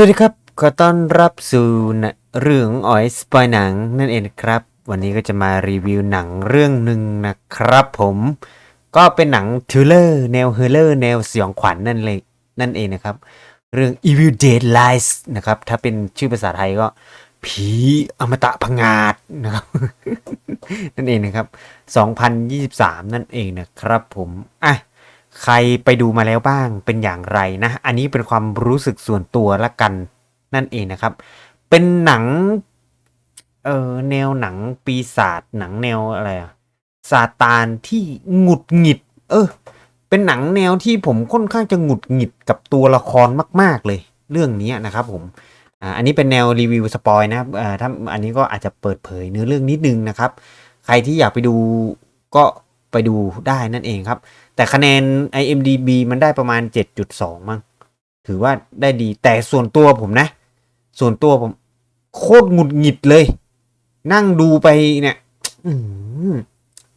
สวัสดีครับ ขอต้อนรับสู่เรื่องอ๋อยสปอยหนังนั่นเองครับ วันนี้ก็จะมารีวิวหนังเรื่องหนึ่งนะครับผม ก็เป็นหนังทิลเลอร์แนวเฮอร์เลอร์แนวสยองขวัญนั่นเลยนั่นเองนะครับ เรื่อง Evil Dead Lies นะครับ ถ้าเป็นชื่อภาษาไทยก็ ผีอมตะพงาดนะครับ นั่นเองนะครับ 2023 นั่นเองนะครับผม อะ ใครไปดูมาแล้วบ้างเป็นอย่างไรนะ อันนี้เป็นความรู้สึกส่วนตัวละกันนั่นเองนะครับ เป็นหนังเออแนวหนังปีศาจหนังแนวอะไรอะซาตานที่หงุดหงิด เออ เป็นหนังแนวที่ผมค่อนข้างจะหงุดหงิดกับตัวละครมาก ๆ เลย เรื่องนี้นะครับผมอ่าอันนี้เป็นแนวรีวิวสปอยนะอ่าถ้าอันนี้ก็อาจจะเปิดเผยเนื้อเรื่องนิดนึงนะครับ ใครที่อยากไปดูก็ ไปดูได้นั่นเองครับ แต่คะแนน IMDB มันได้ประมาณ 7.2 มั้งถือว่าได้ดีแต่ส่วนตัวผมนะ ส่วนตัวผม โคตรหงุดหงิดเลย นั่งดูไปเนี่ย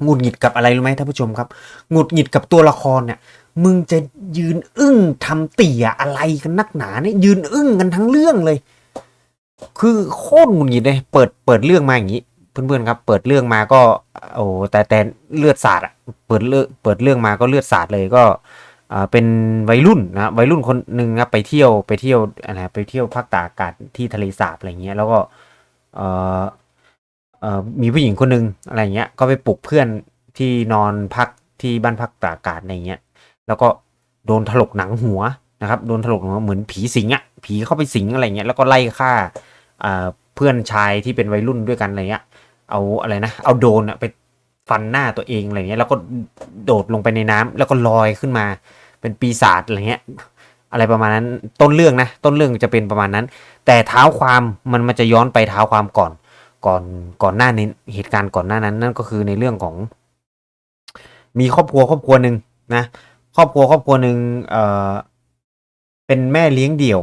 หงุดหงิดกับอะไรรู้ไหมท่านผู้ชมครับหงุดหงิดกับตัวละครเนี่ย มึงจะยืนอึ้งทำเตี่ยอะไรกันนักหนาเนี่ยยืนอึ้งกันทั้งเรื่องเลย คือโคตรหงุดหงิดเลย เปิดเปิดเรื่องมาอย่างนี้ เพื่อนๆครับ เปิดเรื่องมาก็ โอ้แต่แต่เลือดสาดอะเปิดเรื่อเปิดเรื่องมาก็เลือดสาดเลยก็อ่าเป็นวัยรุ่นนะวัยรุ่นคนหนึ่งครับไปเที่ยวไปเที่ยวอะไรไปเที่ยวภาคตากอากาศที่ทะเลสาบอะไรเงี้ยแล้วก็เออเออมีผู้หญิงคนหนึ่งอะไรเงี้ยก็ไปปลุกเพื่อนที่นอนพักที่บ้านพักตากอากาศอะไรเงี้ยแล้วก็โดนถลกหนังหัวนะครับโดนถลกหนังหัวเหมือนผีสิงอะผีเข้าไปสิงอะไรเงี้ยแล้วก็ไล่ฆ่าอ่าเพื่อนชายที่เป็นวัยรุ่นด้วยกันอะไรเงี้ย เอาอะไรนะ เอาโดนไปฟันหน้าตัวเองอะไรเงี้ยแล้วก็โดดลงไปในน้ำแล้วก็ลอยขึ้นมาเป็นปีศาจอะไรเงี้ยอะไรประมาณนั้นต้นเรื่องนะ ต้นเรื่องจะเป็นประมาณนั้น แต่เท้าความมันมันจะย้อนไปเท้าความก่อนก่อนก่อนหน้านี้เหตุการณ์ก่อนหน้านั้น นั่นก็คือในเรื่องของ มีครอบครัวครอบครัวหนึ่งนะครอบครัวครอบครัวหนึ่งเอ่อเป็นแม่เลี้ยงเดี่ยว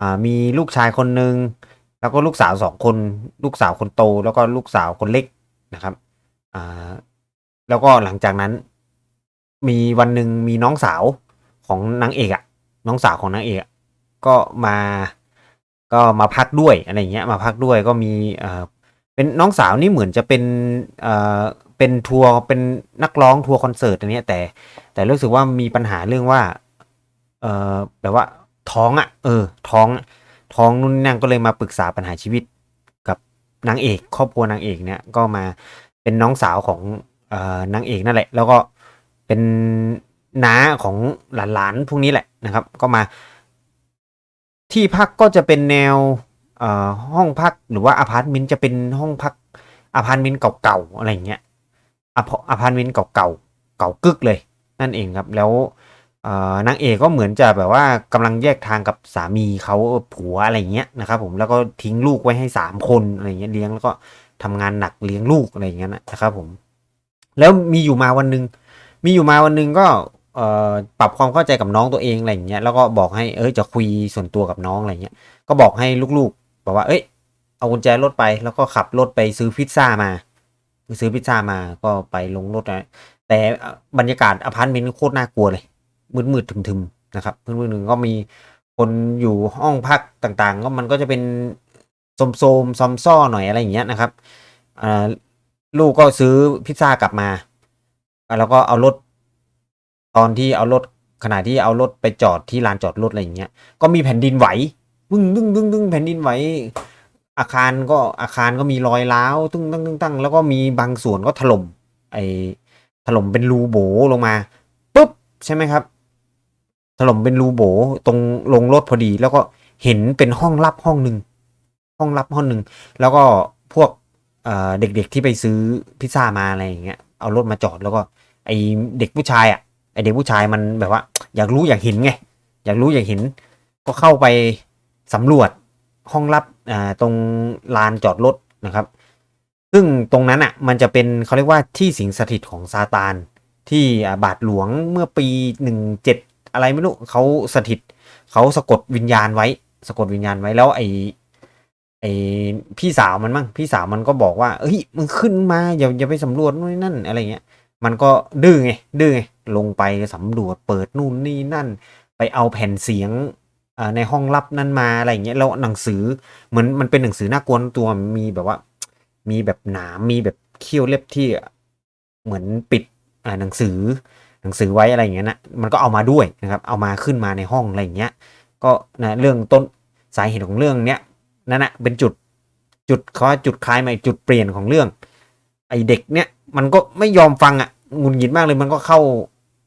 อ่ามีลูกชายคนหนึ่ง แล้วก็ลูกสาวสองคน ลูกสาวคนโต แล้วก็ลูกสาวคนเล็กนะครับอ่าแล้วก็หลังจากนั้น มีวันหนึ่งมีน้องสาวของนางเอกอะน้องสาวของนางเอกก็มาก็มาพักด้วยอะไรเงี้ยมาพักด้วยก็มีเอ่อเป็นน้องสาวนี่เหมือนจะเป็นเอ่อเป็นทัวร์เป็นนักร้องทัวร์คอนเสิร์ตอันเนี้ยแต่ แต่รู้สึกว่ามีปัญหาเรื่องว่าเอ่อแบบว่าท้องอะ่ะ เออ ท้อง ท้องนู่นนนั่นก็เลยมาปรึกษาปัญหาชีวิตกับนางเอกครอบครัวนางเอกเนี่ยก็มาเป็นน้องสาวของเอ่อนางเอกนั่นแหละ แล้วก็เป็นน้าของหลานๆพวกนี้แหละนะครับ ก็มาที่พักก็จะเป็นแนวเอ่อห้องพักหรือว่าอพาร์ตเมนต์จะเป็นห้องพักอพาร์ตเมนต์เก่าๆอะไรเงี้ยอพอพาร์ตเมนต์เก่าๆเก่ากึกเลย นั่นเองครับ แล้ว นางเอกก็เหมือนจะแบบว่ากำลังแยกทางกับสามีเขาผัวอะไรเงี้ยนะครับผมแล้วก็ทิ้งลูกไว้ให้สามคนอะไรเงี้ยเลี้ยงแล้วก็ทำงานหนักเลี้ยงลูกอะไรเงี้ยนะครับผมแล้วมีอยู่มาวันหนึ่งมีอยู่มาวันหนึ่งก็ปรับความเข้าใจกับน้องตัวเองอะไรเงี้ยแล้วก็บอกให้เอ้ยจะคุยส่วนตัวกับน้องอะไรเงี้ยก็บอกให้ลูกๆบอกว่าเอ้ยเอากุญแจรถไปแล้วก็ขับรถไปซื้อพิซซ่ามาซื้อพิซซ่ามาก็ไปลงรถนะแต่บรรยากาศอพาร์ตเมนต์โคตรน่ากลัวเลย มืดๆทึมๆนะครับเพื่อนๆหนึ่งก็มีคนอยู่ห้องพักต่างๆ ก็มันก็จะเป็นโสมๆซอมซ่อหน่อยอะไรอย่างเงี้ยนะครับอ่าลูกก็ซื้อพิซซ่ากลับมา แล้วก็เอารถตอนที่เอารถขณะที่เอารถไปจอดที่ลานจอดรถอะไรอย่างเงี้ยก็มีแผ่นดินไหวบึ้งดึ้งดึ้งดึ้งแผ่นดินไหวอาคารก็อาคารก็มีรอยร้าวตึ้งตั้งตึ้งตั้งแล้วก็มีบางส่วนก็ถล่มไอถล่มเป็นรูโบลงมาปุ๊บใช่ไหมครับ ล่มเป็นรูโบตรงลงรถพอดี แล้วก็เห็นเป็นห้องลับห้องหนึ่งห้องลับห้องหนึ่งแล้วก็พวกเด็กๆที่ไปซื้อพิซซ่ามาอะไรอย่างเงี้ยเอารถมาจอดแล้วก็ไอเด็กผู้ชายอะไอเด็กผู้ชายมันแบบว่า อยากรู้อยากเห็นไงอยากรู้อยากเห็น ก็เข้าไปสำรวจห้องลับตรงลานจอดรถนะครับ ซึ่งตรงนั้นอะมันจะเป็นเขาเรียกว่าที่สิงสถิตของซาตานที่บาทหลวงเมื่อปีหนึ่งเจ็ด อะไรไม่รู้เขาสถิตเขาสะกดวิญญาณไว้ สะกดวิญญาณไว้แล้วไอไอพี่สาวมันมั้งพี่สาวมันก็บอกว่าเฮ้ยมึงขึ้นมาอย่าอย่าไปสำรวจนู่นนั่นอะไรเงี้ยมันก็ดื้อไงดื้อไงลงไปสำรวจเปิดนู่นนี่นั่น ไปเอาแผ่นเสียงอ่าในห้องลับนั้นมาอะไรอย่างเงี้ยแล้วหนังสือเหมือนมันเป็นหนังสือน่ากลัวตัวมีแบบว่า มีแบบหนามมีแบบเขี้ยวเล็บที่เหมือนปิดอ่าหนังสือ หนังสือไว้อะไรอย่างเงี้ยนะมันก็เอามาด้วยนะครับ เอามาขึ้นมาในห้องอะไรอย่างเงี้ยก็นะเรื่องต้นสาเหตุของเรื่องเนี้ยนั่นนะเป็นจุดจุดเขาว่าจุดคลายมาจุดเปลี่ยนของเรื่อง ไอเด็กเนี้ยมันก็ไม่ยอมฟังอะหงุนหงิดมากเลยมันก็เข้า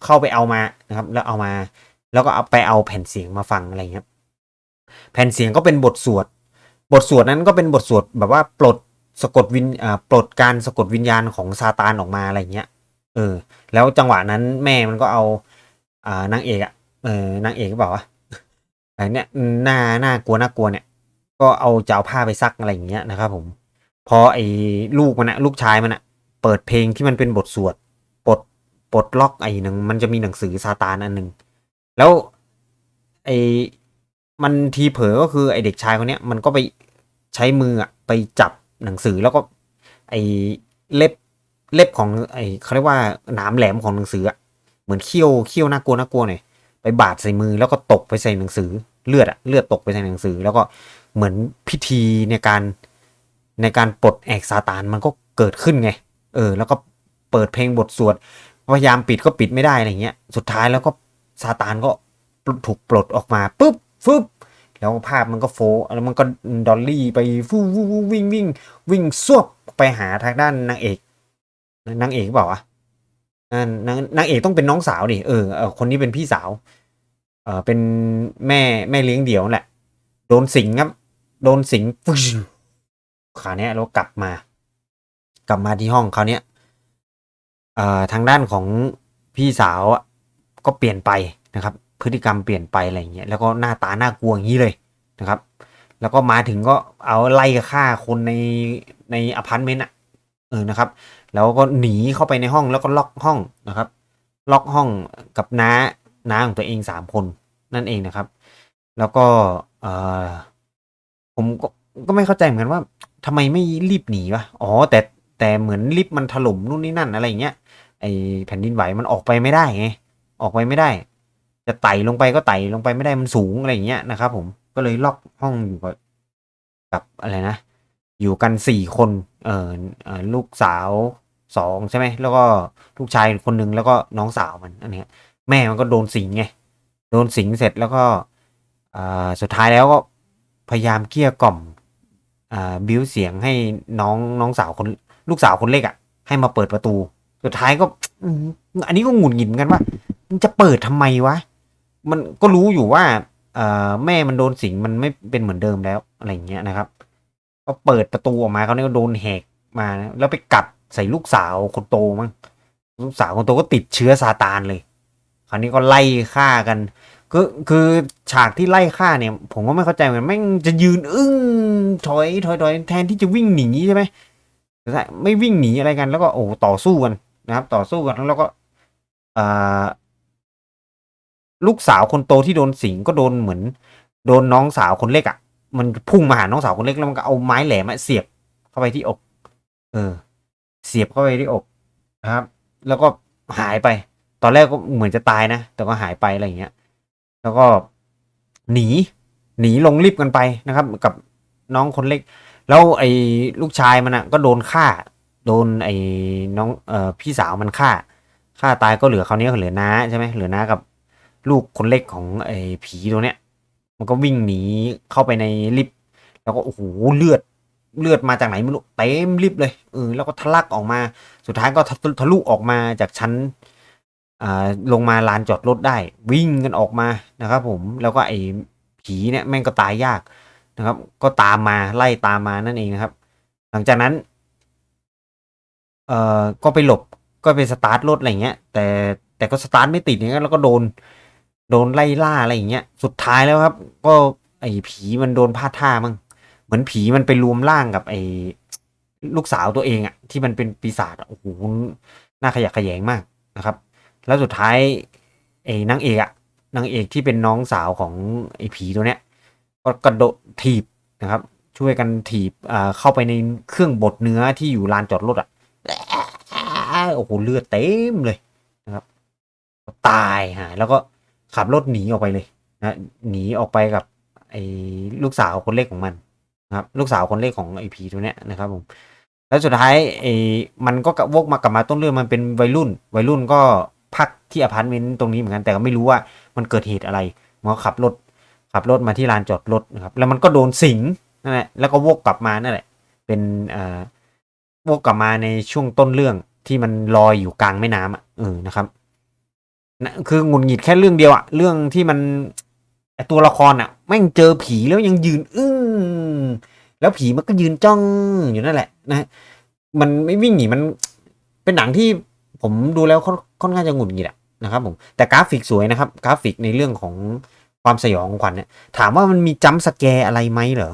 เข้าไปเอามานะครับแล้วเอามา แล้วก็เอาไปเอาแผ่นเสียงมาฟังอะไรเงี้ยแผ่นเสียงก็เป็นบทสวด บทสวดนั้นก็เป็นบทสวดแบบว่าปลดสะกดวิญอ่าปลดการสะกดวิญญาณของซาตานออกมาอะไรเงี้ย เออ แล้วจังหวะนั้นแม่มันก็เอา อ่านางเอกอะเออนางเอกก็บอกว่าไอ้เนี่ยหน้าหน้ากลัวน่ากลัวเนี่ย ก็เอาจะเอาผ้าไปซักอะไรอย่างเงี้ยนะครับผม พอไอ้ลูกมันอะลูกชายมันอะเปิดเพลงที่มันเป็นบทสวดปลดปลดล็อกไอ้หนึ่งมันจะมีหนังสือซาตานอันหนึ่งแล้วไอ้มันทีเผลอก็คือไอ้เด็กชายคนเนี้ยมันก็ไปใช้มืออะไปจับหนังสือแล้วก็ ไอ้เล็บ เล็บของไอ้เขาเรียกว่าหนามแหลมของหนังสืออะเหมือนเขี้ยวเขี้ยวน่ากลัวน่ากลัวหน่อยไปบาดใส่มือแล้วก็ตกไปใส่หนังสือเลือดอะเลือดตกไปใส่หนังสือ แล้วก็เหมือนพิธีในการในการปลดแอกซาตานมันก็เกิดขึ้นไง เออ แล้วก็เปิดเพลงบทสวดพยายามปิดก็ปิดไม่ได้อะไรเงี้ย สุดท้ายแล้วก็ซาตานก็ถูกปลดออกมาปุ๊บฟึบแล้วภาพมันก็โฟแล้วมันก็ดอลลี่ไปฟูฟูฟูวิ่งวิ่งวิ่งซวบไปหาทางด้านนางเอก นางเอกบอกว่านางนางนางเอกต้องเป็นน้องสาวดิเออเออคนนี้เป็นพี่สาว เออเป็นแม่แม่เลี้ยงเดี่ยวแหละ โดนสิงครับ โดนสิงฟึ่งคราเนี้ยเรากลับมา กลับมาที่ห้องคราเนี้ยเอ่อทางด้านของพี่สาวก็เปลี่ยนไปนะครับ พฤติกรรมเปลี่ยนไปอะไรเงี้ยแล้วก็หน้าตาหน่ากลัวอย่างนี้เลยนะครับ แล้วก็มาถึงก็เอาไล่ฆ่าคนในในอพาร์ตเมนต์อะเออนะครับ แล้วก็หนีเข้าไปในห้องแล้วก็ล็อกห้องนะครับ ล็อกห้องกับน้าน้าของตัวเองสามคนนั่นเองนะครับ แล้วก็เออผมก็ก็ไม่เข้าใจเหมือนกันว่าทำไมไม่รีบหนีวะอ๋อแต่แต่เหมือนลิฟต์มันถล่มนู่นนี่นั่นอะไรอย่างเงี้ยไอแผ่นดินไหวมันออกไปไม่ได้ไงออกไปไม่ได้ จะไต่ลงไปก็ไต่ลงไปไม่ได้มันสูงอะไรอย่างเงี้ยนะครับ ผมก็เลยล็อกห้องอยู่กับกับอะไรนะ อยู่กันสี่คน เออเออลูกสาว สองใช่ไหมแล้วก็ลูกชายคนหนึ่งแล้วก็น้องสาวมันอันนี้แม่มันก็โดนสิงไงโดนสิงเสร็จแล้วก็สุดท้ายแล้วก็พยายามเกลี้ยกล่อมอบิ้วเสียงให้น้องน้องสาวคนลูกสาวคนเล็กอะ ให้มาเปิดประตู สุดท้ายก็อันนี้ก็หงุดหงิดเหมือนกันว่ามันจะเปิดทำไมวะมันก็รู้อยู่ว่าอแม่มันโดนสิงมันไม่เป็นเหมือนเดิมแล้วอะไรอย่างเงี้ยนะครับ ก็เปิดประตูออกมาเขาเนี่ยก็โดนแหกมาแล้วไปกัด ใส่ลูกสาวคนโตมั้งลูกสาวคนโตก็ติดเชื้อซาตานเลย คราวนี้ก็ไล่ฆ่ากันก็คือฉากที่ไล่ฆ่าเนี่ย ผมก็ไม่เข้าใจเหมือนแม่งจะยืนอึ้งถอยถอยถอยแทนที่จะวิ่งหนีใช่ไหมแต่ไม่วิ่งหนีอะไรกัน แล้วก็โอ้ต่อสู้กันนะครับ ต่อสู้กันแล้วก็อ่าลูกสาวคนโตที่โดนสิงก็โดนเหมือน โดนน้องสาวคนเล็กอะ่ะ มันพุ่งมาหาน้องสาวคนเล็กแล้วมันก็เอาไม้แหลมเสียบเข้าไปที่อก เออ เสียบเข้าไปที่อกนะครับ แล้วก็หายไป ตอนแรกก็เหมือนจะตายนะ แต่ก็หายไปอะไรอย่างเงี้ย แล้วก็หนี หนีลงลิฟต์กันไปนะครับ กับน้องคนเล็ก แล้วไอ้ลูกชายมันอะ ก็โดนฆ่า โดนไอ้น้องเอ่อพี่สาวมันฆ่า ฆ่าตายก็เหลือคราวนี้ก็เหลือน้าใช่ไหมเหลือน้ากับลูกคนเล็กของไอ้ผีตัวเนี้ย มันก็วิ่งหนีเข้าไปในลิฟต์แล้วก็โอ้โหเลือด เลือดมาจากไหนไม่รู้เต็มลิฟต์เลยเออแล้วก็ทะลักออกมา สุดท้ายก็ทะทะลุออกมาจากชั้นอ่าลงมาลานจอดรถได้ วิ่งกันออกมานะครับ ผมแล้วก็ไอ้ผีเนี่ยแม่งก็ตายยากนะครับ ก็ตามมาไล่ตามมานั่นเองนะครับ หลังจากนั้น เอ่อก็ไปหลบก็ไปสตาร์ทรถอะไรเงี้ย แต่แต่ก็สตาร์ทไม่ติดอย่างเงี้ยแล้วก็โดนโดนไล่ล่าอะไรอย่างเงี้ย สุดท้ายแล้วครับ ก็ไอ้ผีมันโดนพลาดท่ามั้ง มือนผีมันไปรวมร่างกับไอ้ลูกสาวตัวเองอะที่มันเป็นปีศาจโอ้โหน่าขยะแขยงมากนะครับ แล้วสุดท้ายไอ้นางเอกอะนางเอกที่เป็นน้องสาวของไอ้ผีตัวเนี้ยก็กระโดดถีบนะครับ ช่วยกันถีบอ่าเข้าไปในเครื่องบดเนื้อที่อยู่ลานจอดรถอะโอ้โหเลือดเต็มเลยนะครับ ตายฮะแล้วก็ขับรถหนีออกไปเลยนะหนีออกไปกับไอ้ลูกสาวคนเล็กของมัน นะครับลูกสาวคนเล็กของไอ้ผีตัวเนี้ยนะครับผมแล้วสุดท้ายไอมันก็กวกมากลับมาต้นเรื่องมันเป็นวัยรุ่น วัยรุ่นก็พักที่อพาร์ตเมนต์ตรงนี้เหมือนกันแต่ก็ไม่รู้ว่ามันเกิดเหตุอะไรมันก็ขับรถขับรถมาที่ลานจอดรถนะครับ แล้วมันก็โดนสิงนั่นแหละแล้วก็วกกลับมานั่นแหละ เป็นเอ่อวกกลับมาในช่วงต้นเรื่องที่มันลอยอยู่กลางแม่น้ำอะเออนะครับนะคือหงุดหงิดแค่เรื่องเดียวอะเรื่องที่มัน ไอ้ตัวละครอะแม่งเจอผีแล้วยังยืนอึ้งแล้วผีมันก็ยืนจ้องอยู่นั่นแหละนะมันไม่วิ่งหนีมันเป็นหนังที่ผมดูแล้วค่อนข้างจะหงุดหงิดอะนะครับผมแต่กราฟิกสวยนะครับ กราฟิกในเรื่องของความสยองขวัญเนี่ยถามว่ามันมีจัมสแกร์อะไรไหมเหรอ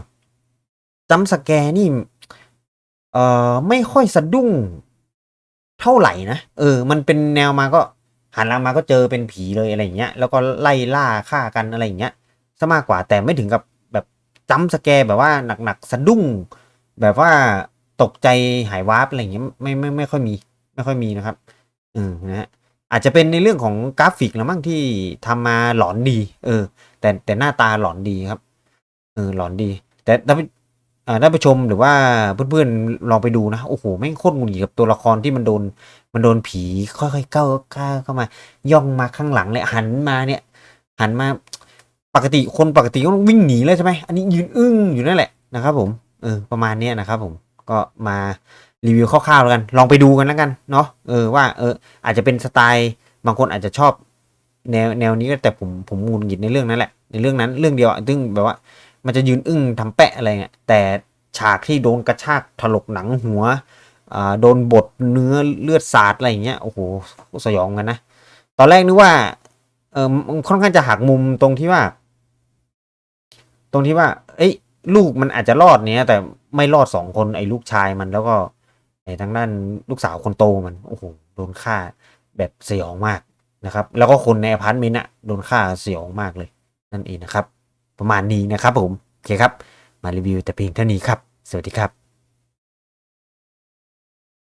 จัมสแกร์นี่เอ่อไม่ค่อยสะดุ้งเท่าไหร่นะเออ มันเป็นแนวมาก็ หันหลังมาก็เจอเป็นผีเลยอะไรอย่างเงี้ยแล้วก็ไล่ล่าฆ่ากันอะไรอย่างเงี้ยซะมากกว่าแต่ไม่ถึงกับแบบจัมป์สแกแบบว่าหนักๆสะดุ้ง แบบว่าตกใจหายวาร์ปอะไรอย่างเงี้ยไม่ไม่ไม่ค่อยมีไม่ค่อยมีนะครับอืมนะฮะอาจจะเป็นในเรื่องของกราฟิกแล้วมั้งที่ทำมาหลอนดี เออ แต่แต่หน้าตาหลอนดีครับเออหลอนดี แต่ถ้าอ่าท่านผู้ชมหรือว่าเพื่อนๆลองไปดูนะโอ้โหแม่งโคตรหงุดหงิดกับตัวละครที่มันโดน มันโดนผีค่อยๆก้าวก้าเข้ามา ย่องมาข้างหลังเลยหันมาเนี่ย หันมาปกติคนปกติก็วิ่งหนีเลยใช่ไหมอันนี้ยืนอึ้งอยู่นั่นแหละนะครับ ผมเออประมาณเนี้ยนะครับ ผมก็มารีวิวคร่าวๆแล้วกันลองไปดูกันแล้วกันเนาะเออว่าเอออาจจะเป็นสไตล์บางคนอาจจะชอบแนวแนวนี้ก็แต่ผมผมงุนหงิดในเรื่องนั้นแหละในเรื่องนั้นเรื่องเดียวซึ่งแบบว่า มันจะยืนอึ้งทำแปะอะไรเงี้ยแต่ฉากที่โดนกระชากถลกหนังหัว โดนบดเนื้อเลือดสาดอะไรอย่างเงี้ยโอ้โหสยองกันนะ ตอนแรกนึกว่าเออค่อนข้างจะหักมุมตรงที่ว่า ตรงที่ว่า เอ้ยลูกมันอาจจะรอดเนี้ยแต่ไม่รอดสองคนไอ้ลูกชายมันแล้วก็ไอ้ทางด้านลูกสาวคนโตมันโอ้โหโดนฆ่าแบบสยองมากนะครับ แล้วก็คนในอพาร์ตเมนต์อะโดนฆ่าสยองมากเลย นั่นเองนะครับ ประมาณนี้นะครับผมโอเคครับ มารีวิวแต่เพียงเท่านี้ครับ สวัสดีครับ